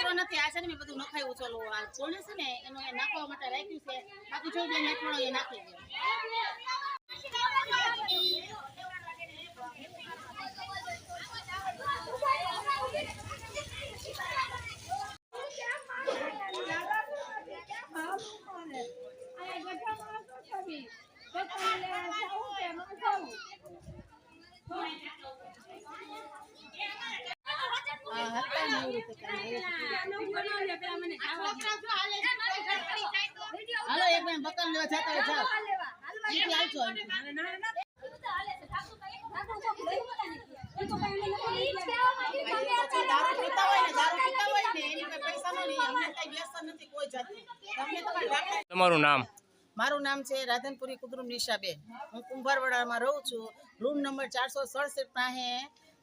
કચરો નથી. આ છે ને મેં બધું નખાયું ચલો આ કોણે છે ને, એનો એ નાખવા માટે રાખ્યું છે. બાકી જો બે થોડો એ નાખી દે. હાલો એક બેન બકલ લેવા જતા હોય જાઓ અહીંથી આવજો અહીંથી. દારૂ પીતા હોય ને દારૂ પીતા હોય ને એની પૈસા નો નહીં અમને કઈ વ્યસન નથી કોઈ જાતનું. તમને તમારે તમારું નામ? મારું નામ છે રાધનપુરી કુદરુમ નિશાબેન. હું કુંભારવાડામાં રહું છું. રૂમ નંબર ચારસો સડસઠ પાસે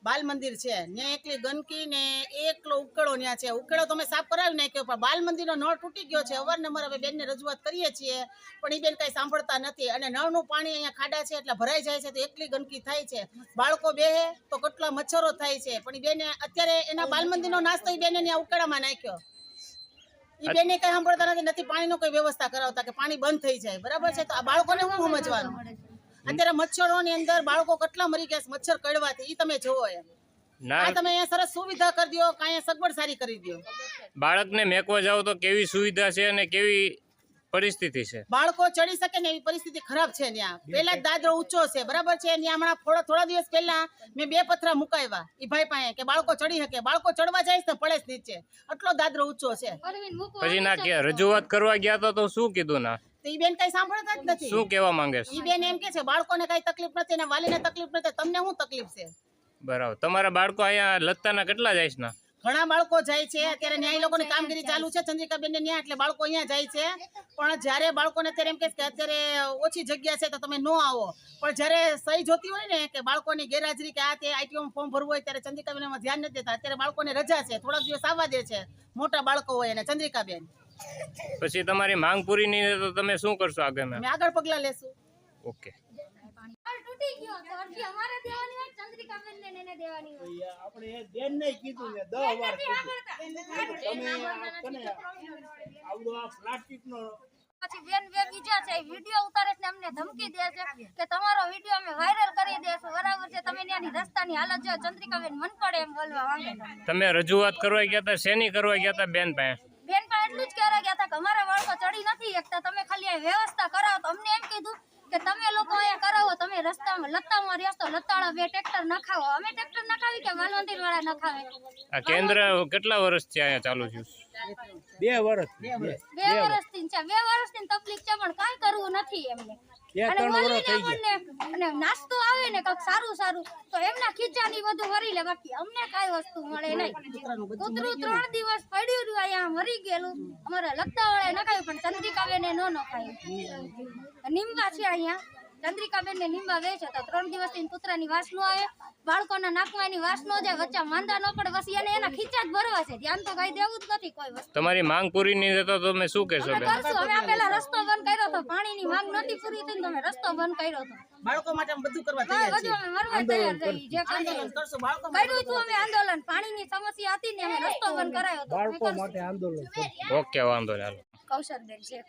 બાલ મંદિર છે. ત્યાં એકલી ગંદકી ને એકલો ઉકેળો ત્યાં છે. ઉકેળો તમે સાફ કરાવી નાખ્યો, પણ બાલ મંદિરનો નળ તૂટી ગયો છે. અવારનવાર હવે બેનને રજૂઆત કરીએ છીએ, પણ એ બેન કાંઈ સાંભળતા નથી. અને નળનું પાણી અહીંયા ખાડા છે, એટલે ભરાઈ જાય છે, તો એકલી ગંદકી થાય છે. બાળકો બેહે તો કેટલા મચ્છરો થાય છે. પણ એ બેને અત્યારે એના બાલ મંદિરનો નાસ્તો એ બેને ત્યાં ઉકેળામાં નાખ્યો. એ બેને કઈ સાંભળતા નથી. નથી પાણીનો કોઈ વ્યવસ્થા કરાવતા કે પાણી બંધ થઈ જાય. બરાબર છે? તો આ બાળકોને શું સમજવાનું? અત્યારે મચ્છરોની અંદર બાળકો કેટલા મરી ગયા મચ્છર કડવાથી. ઈ તમે જોવો એમ. ના. તમે અહીંયા સરસ સુવિધા કરી દો કાંઈ સગવડ સારી કરી દો. બાળકને મેકવા જાવ તો કેવી સુવિધા છે અને કેવી પરિસ્થિતિ છે? બાળકો ચડી શકે ને એવી પરિસ્થિતિ ખરાબ છે ત્યાં પેલા જ દાદરો ઊંચો છે બરાબર છે? ત્યાં હમણાં થોડા થોડા દિવસ પહેલા મેં બે પથરા મુકાવ્યા ઈ ભાઈ પાસે કે બાળકો ચડી શકે. બાળકો ચડવા જાય ને પડે નીચે. આટલો દાદરો ઊંચો છે. પછી ના રજૂઆત કરવા ગયા તો તો શું કીધું ના? તો ઈ બેન કઈ સાંભળતા જ નથી. શું કહેવા માંગે છે? ઈ બેન એમ કે છે બાળકોને કઈ તકલીફ નથી ને વાલીને તકલીફ નથી તમને શું તકલીફ છે? બરાબર. તમારા બાળકો અહીંયા લત્તાના કેટલા જાય છે ઘણા બાળકો જાય છે. અત્યારે ન્યાય લોકોની કામગીરી ચાલુ છે. ચંદ્રિકાબેન ને ન્યાય એટલે બાળકો અહીંયા જાય છે. પણ જ્યારે બાળકોને અત્યારે એમ કે અત્યારે ઓછી જગ્યા છે તો તમે ન આવો. પણ જ્યારે સહી જોતી હોય ને કે બાળકોની ગેરહાજરી કે આ તે આઈટીઓમાં ફોર્મ ભરવું હોય ત્યારે ચંદ્રિકાબેન એમાં ધ્યાન નથી દેતા. અત્યારે બાળકોને રજા છે. થોડાક દિવસ આવવા દે છે. મોટા બાળકો હોય અને ચંદ્રિકાબેન. પછી તમારી માંગ પૂરી નહીં થાય તો તમે શું કરશો આગળ અમે આગળ પગલા લેશું. ઓકે. પછી બેન બે બીજા છે વીડિયો ઉતારે છે અમને ધમકી દે છે કે તમારો વીડિયો અમે વાયરલ કરી દેશું. બરાબર છે તમે ત્યાંની રસ્તાની હાલત જો ચંદ્રિકાબેન મન પડે એમ બોલવા માંગે તમે રજૂઆત કરવા ગયા હતા શેની કરવા ગયા હતા બેન પાસે? બેન પણ એટલું જ કહેવા ગયા હતા કે અમારા બાળકો ચડી નથી એકતા તમે ખાલી આ વ્યવસ્થા કરાવો. તો અમને એમ કીધું કે તમે લોકો અહીંયા કરાવો તમે રસ્તામાં લતામાં રહેશો તો લતાળા બે ટ્રેક્ટર નખાવો. અમે ટ્રેક્ટર નખાવી કે વાલવંતી વાળા નખાવે? આ કેન્દ્ર કેટલા વર્ષથી અહીંયા ચાલુ થયું? બે વર્ષ બે. બે વર્ષથી છે. બે વર્ષથી તકલીફ છે પણ કાંઈ કરવું નથી એમને. બે અને ત્રણ વર્ષ થઈ ગયા. આપણને અને નાસ્તો આવે ને કંઈક સારું સારું તો એમના ખીચાની બધું વરી લે. બાકી અમને કઈ વસ્તુ મળે નહીં. કૂતરું ત્રણ દિવસ પડ્યું રહ્યું અહીંયા મરી ગયેલું. અમારે લગતા વાળા નખાયું પણ ચંદ્રિકાબેને ન નખાયું. નિમવા છે અહીંયા. ચંદ્રિકાબેન ને લીંબા વેચે તો ત્રણ દિવસથી કૂતરાની વાસ નો આવે. બાળકોના નાકમાં વાસ નો જાય વચ્ચે માંદા ન પડે બસ એને એના ખીચા જ ભરવા છે. ધ્યાન તો કઈ દેવું જ નથી કોઈ વસ્તુ. તમારી માંગ પૂરી નહીં તો તમે શું કહેશો હવે આ પેલા રસ્તો પાણીની માંગ નહોતી પૂરી થઈ તમે રસ્તો બંધ કર્યો હતો. બાળકો માટે અમે બધું કરવા તૈયાર બધું છીએ. અમે મરવા તૈયાર થઈ જે આંદોલન કરશું બાળકો માટે કર્યું હતું અમે આંદોલન. પાણીની સમસ્યા હતી ને અમે રસ્તો બંધ કરાયો હતો. બાળકો માટે આંદોલન ઓકે વાંધો નહીં હાલો. કૌશલબેન છે.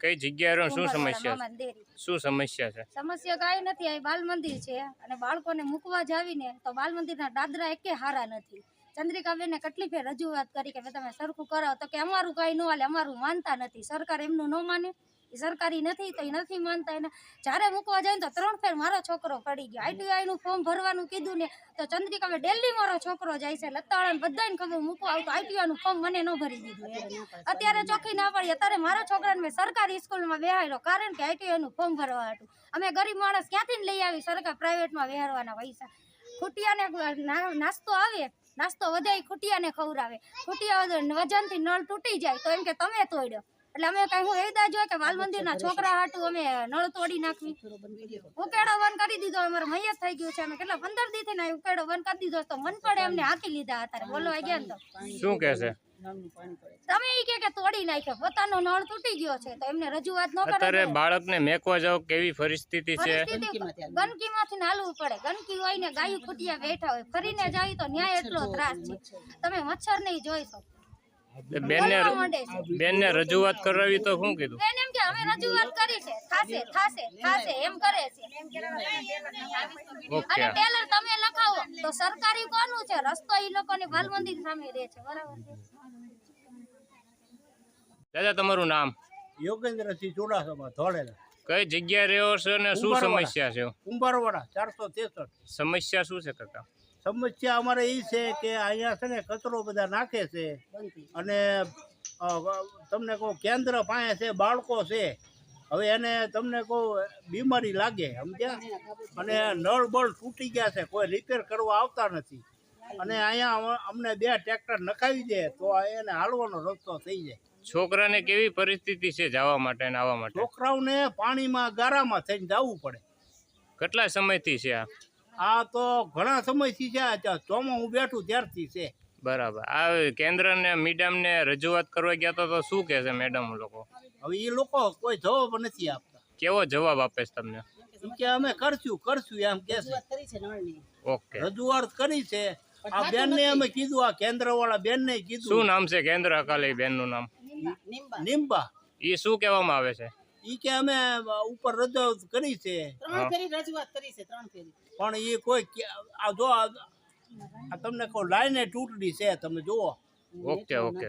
કઈ જગ્યાએ શું સમસ્યા છે? શું સમસ્યા છે? સમસ્યા કાંઈ નથી અહીં બાલ મંદિર છે. અને બાળકોને મૂકવા જાવીને તો બાલ મંદિરના દાદરા એકે હારા નથી. ચંદ્રિકાબેને કેટલી ફેર રજૂઆત કરી કે ભાઈ તમે સરખું કરાવો. તો કે અમારું કાંઈ ન હાલે અમારું માનતા નથી. સરકાર એમનું ન માને. એ સરકારી નથી તો એ નથી માનતા. એને જ્યારે મૂકવા જાય તો ત્રણ ફેર મારો છોકરો પડી ગયો. આઈટીઆઈ નું ફોર્મ ભરવાનું કીધું ને તો ચંદ્રિકાબેન ડેલી મારો છોકરો જાય છે. લતાળાને બધાને ખબર મૂકવા આવતો. આઈટીઆઈ નું ફોર્મ મને ન ભરી દીધું. અત્યારે ચોખ્ખી ના પડી. અત્યારે મારા છોકરાને મેં સરકારી સ્કૂલમાં બેહાડ્યો. કારણ કે આઈટીઆઈ નું ફોર્મ ભરવા હતું. અમે ગરીબ માણસ ક્યાંથી લઈ આવી? સરકાર પ્રાઇવેટમાં વેહારવાના પૈસા. ખૂટિયાને નાસ્તો આવે. નાસ્તો વધારે ખૂટિયાને ખવડાવે. ખૂટિયા વજનથી નળ તૂટી જાય. તો એમ કે તમે તોડ્યો. એટલે અમે કઈ હું જોઈએ કે બાલ મંદિરના છોકરા હાટું અમે નળ તોડી નાખવી. ઉકેડો વન કરી દીધો અમારો મૈયત થઈ ગયું છે. અમે કેટલા પંદર દી થી ઉકેડો વન કરી દીધો. તો મન પડે અમને હાકી લીધા અત્યારે. બોલવા ગયા ને તો. શું કે છે? તમે ઈ કે તોડી નાખ્યો. પોતાનો નળ તૂટી ગયો છે. તો એમને રજૂઆત ન અત્યારે કરે બાળકને મેકવા જાવ કેવી પરિસ્થિતિ છે? ગંદકીમાંથી નાલવું પડે. ગંદકી હોય ને ગાયું ખૂટિયા બેઠા હોય. ફરીને જાય તો ન્યાય એટલો ત્રાસ છે. તમે મચ્છર નહીં જોઈ શકો. બેનને બોલવા માંડે છે. બેનને રજૂઆત કરાવી તો શું કીધું? બેન એમ કે અમે રજૂઆત કરી છે. થાશે થાશે થાશે એમ કરે છે. અને ટેલર તમે લખાવો. તો સરકારી કોનું છે? રસ્તો ઈ લોકોની બાલ સામે રહે છે. બરાબર દાદા તમારું નામ? યોગેન્દ્રસિંહ ચુડાસમા ધોળેલા કઈ જગ્યા રહ્યો છે અને શું સમસ્યા છે? કુંભારવાડા ચારસો તેસઠ. સમસ્યા શું છે કાકા? સમસ્યા અમારે એ છે કે અહીંયા છે ને કચરો બધા નાખે છે. અને તમને કહું કેન્દ્ર પાસે છે બાળકો છે. હવે એને તમને કહું બીમારી લાગે સમજ્યા? અને નળ બળ તૂટી ગયા છે કોઈ રિપેર કરવા આવતા નથી. અને અહીંયા અમને બે ટ્રેક્ટર નખાવી દે તો એને હાલવાનો રસ્તો થઈ જાય. છોકરાને કેવી પરિસ્થિતિ છે જવા માટે અને આવવા માટે? છોકરાઓને પાણીમાં ગારામાં થઈને જવું પડે. કેટલા સમયથી છે આ? આ તો ઘણા સમયથી છે આ ચોમાં હું બેઠું ત્યારથી છે. બરાબર. આ કેન્દ્રને મેડમને રજૂઆત કરવા ગયા તો તો શું કહે છે મેડમ લોકો? હવે એ લોકો કોઈ જવાબ નથી આપતા. કેવો જવાબ આપે છે તમને? કે અમે કરશું કરશું એમ કે છે. ઓકે. રજૂઆત કરી છે. આ બેન ને અમે કીધું આ કેન્દ્ર વાળા બેન ને શું કીધું નામ છે કેન્દ્ર? અકાલી બેનનું નામ. નિંબા એ શું કહેવામાં આવે છે? ઈ કે અમે ઉપર રજૂઆત કરી છે. ત્રણ ફેરી રજૂઆત કરી છે ત્રણ ફેરી. પણ એ કોઈ આ જો આ તમને કહો લાઈને તૂટડી છે તમે જુઓ. Okay okay.